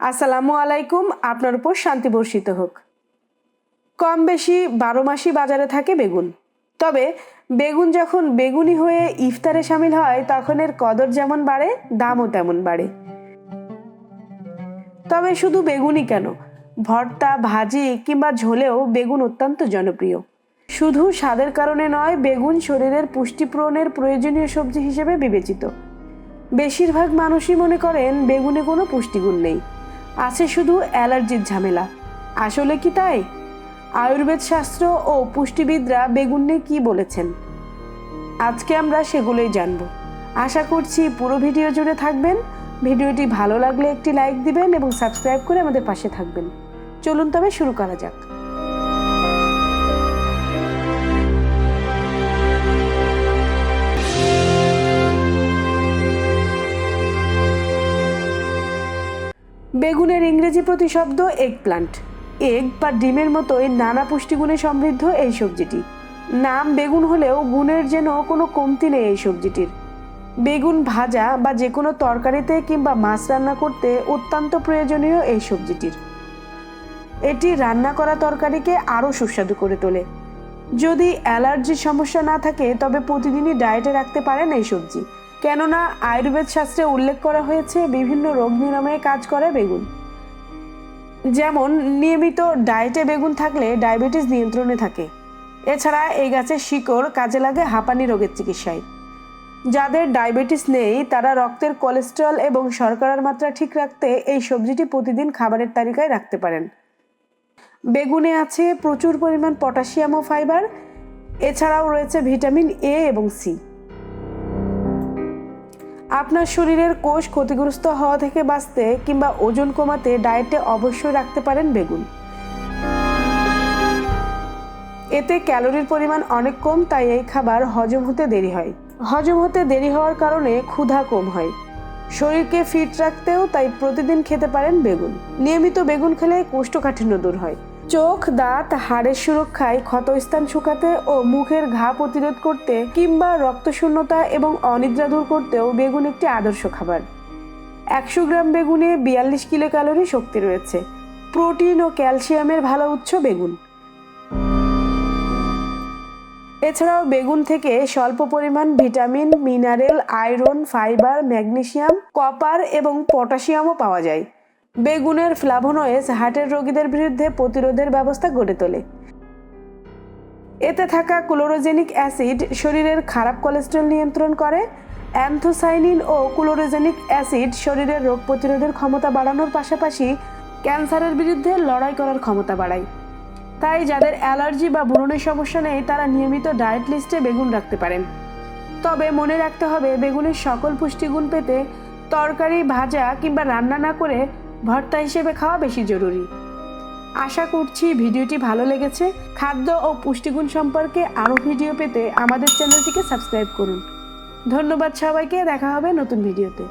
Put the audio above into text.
আসসালামু আলাইকুম, আপনার উপর শান্তি বর্ষিত হোক। কম বেশি বারো মাসই বাজারে থাকে বেগুন। তবে বেগুন যখন বেগুনি হয়ে ইফতারে সামিল হয়, তখন এর কদর যেমন বাড়ে, দামও তেমন বাড়ে। তবে শুধু বেগুনই কেন? ভর্তা, ভাজি কিংবা ঝোলেও বেগুন অত্যন্ত জনপ্রিয়। শুধু স্বাদের কারণে নয়, বেগুন শরীরের পুষ্টি পূরণের প্রয়োজনীয় সবজি হিসেবে বিবেচিত। বেশিরভাগ মানুষই মনে করেন, বেগুনে কোনো পুষ্টিগুণ নেই। আছে শুধু অ্যালার্জির ঝামেলা। আসলে কি তাই? আয়ুর্বেদ শাস্ত্র ও পুষ্টিবিদরা বেগুনে নিয়ে কী বলেছেন? আজকে আমরা সেগুলোই জানব। আশা করছি পুরো ভিডিও জুড়ে থাকবেন। ভিডিওটি ভালো লাগলে একটি লাইক দিবেন এবং সাবস্ক্রাইব করে আমাদের পাশে থাকবেন। চলুন তবে শুরু করা যাক। বেগুনের ইংরেজি প্রতিশব্দ এগ প্লান্ট এগ বা ডিমের মতোই নানা পুষ্টিগুণে সমৃদ্ধ এই সবজিটি। নাম বেগুন হলেও গুণের যেন কোনো কমতি নেই এই সবজিটির। বেগুন ভাজা বা যে কোনো তরকারিতে কিংবা মাছ রান্না করতে অত্যন্ত প্রয়োজনীয় এই সবজিটির। এটি রান্না করা তরকারিকে আরও সুস্বাদু করে তোলে। যদি অ্যালার্জির সমস্যা না থাকে, তবে প্রতিদিনই ডায়েটে রাখতে পারেন এই সবজি। কেননা আয়ুর্বেদ শাস্ত্রে উল্লেখ করা হয়েছে, বিভিন্ন রোগ নিরাময়ে কাজ করে বেগুন। যেমন, নিয়মিত ডায়েটে বেগুন থাকলে ডায়াবেটিস নিয়ন্ত্রণে থাকে। এছাড়া এই গাছের শিকড় কাজে লাগে হাঁপানি রোগের চিকিৎসায়। যাদের ডায়াবেটিস নেই, তারা রক্তের কোলেস্টেরল এবং শর্করার মাত্রা ঠিক রাখতে এই সবজিটি প্রতিদিন খাবারের তালিকায় রাখতে পারেন। বেগুনে আছে প্রচুর পরিমাণ পটাশিয়াম ও ফাইবার। এছাড়াও রয়েছে ভিটামিন এ এবং সি। আপনার শরীরের কোষ ক্ষতিগ্রস্ত হওয়া থেকে বাঁচতে কিংবা ওজন কমাতে ডায়েটে অবশ্যই রাখতে পারেন বেগুন। এতে ক্যালোরির পরিমাণ অনেক কম, তাই এই খাবার হজম হতে দেরি হয়। হজম হতে দেরি হওয়ার কারণে ক্ষুধা কম হয়। শরীরকে ফিট রাখতেও তাই প্রতিদিন খেতে পারেন বেগুন। নিয়মিত বেগুন খেলে কোষ্ঠকাঠিন্য দূর হয়। চোখ, দাঁত, হাড়ের সুরক্ষায় ক্ষতস্থান শুকাতে ও মুখের ঘা প্রতিরোধ করতে কিংবা রক্তশূন্যতা এবং অনিদ্রা দূর করতেও বেগুন একটি আদর্শ খাবার। একশো গ্রাম বেগুনে বিয়াল্লিশ কিলো ক্যালোরি শক্তি রয়েছে। প্রোটিন ও ক্যালসিয়ামের ভালো উৎস বেগুন। এছাড়াও বেগুন থেকে স্বল্প পরিমাণ vitamin, mineral, iron, fibre magnesium copper এবং পটাশিয়ামও পাওয়া যায়। বেগুনের ফ্লাভোনয়েস হার্টের রোগীদের বিরুদ্ধে প্রতিরোধের ব্যবস্থা গড়ে তোলে। এতে থাকা ক্লোরোজেনিক অ্যাসিড শরীরের খারাপ কোলেস্ট্রল নিয়ন্ত্রণ করে, অ্যান্থোসাইনিন ও ক্লোরোজেনিক অ্যাসিড শরীরের রোগ প্রতিরোধের ক্ষমতা বাড়ানোর পাশাপাশি ক্যান্সারের বিরুদ্ধে লড়াই করার ক্ষমতা বাড়ায়। তাই যাদের অ্যালার্জি বা ব্রণের সমস্যা নেই, তারা নিয়মিত ডায়েট লিস্টে বেগুন রাখতে পারেন। তবে মনে রাখতে হবে, বেগুনের সকল পুষ্টিগুণ পেতে তরকারি, ভাজা কিংবা রান্না না করে ভর্তা হিসেবে খাওয়া বেশি জরুরি। আশা করছি ভিডিওটি ভালো লেগেছে। খাদ্য ও পুষ্টিগুণ সম্পর্কে আরও ভিডিও পেতে আমাদের চ্যানেলটিকে সাবস্ক্রাইব করুন। ধন্যবাদ সবাইকে। দেখা হবে নতুন ভিডিওতে।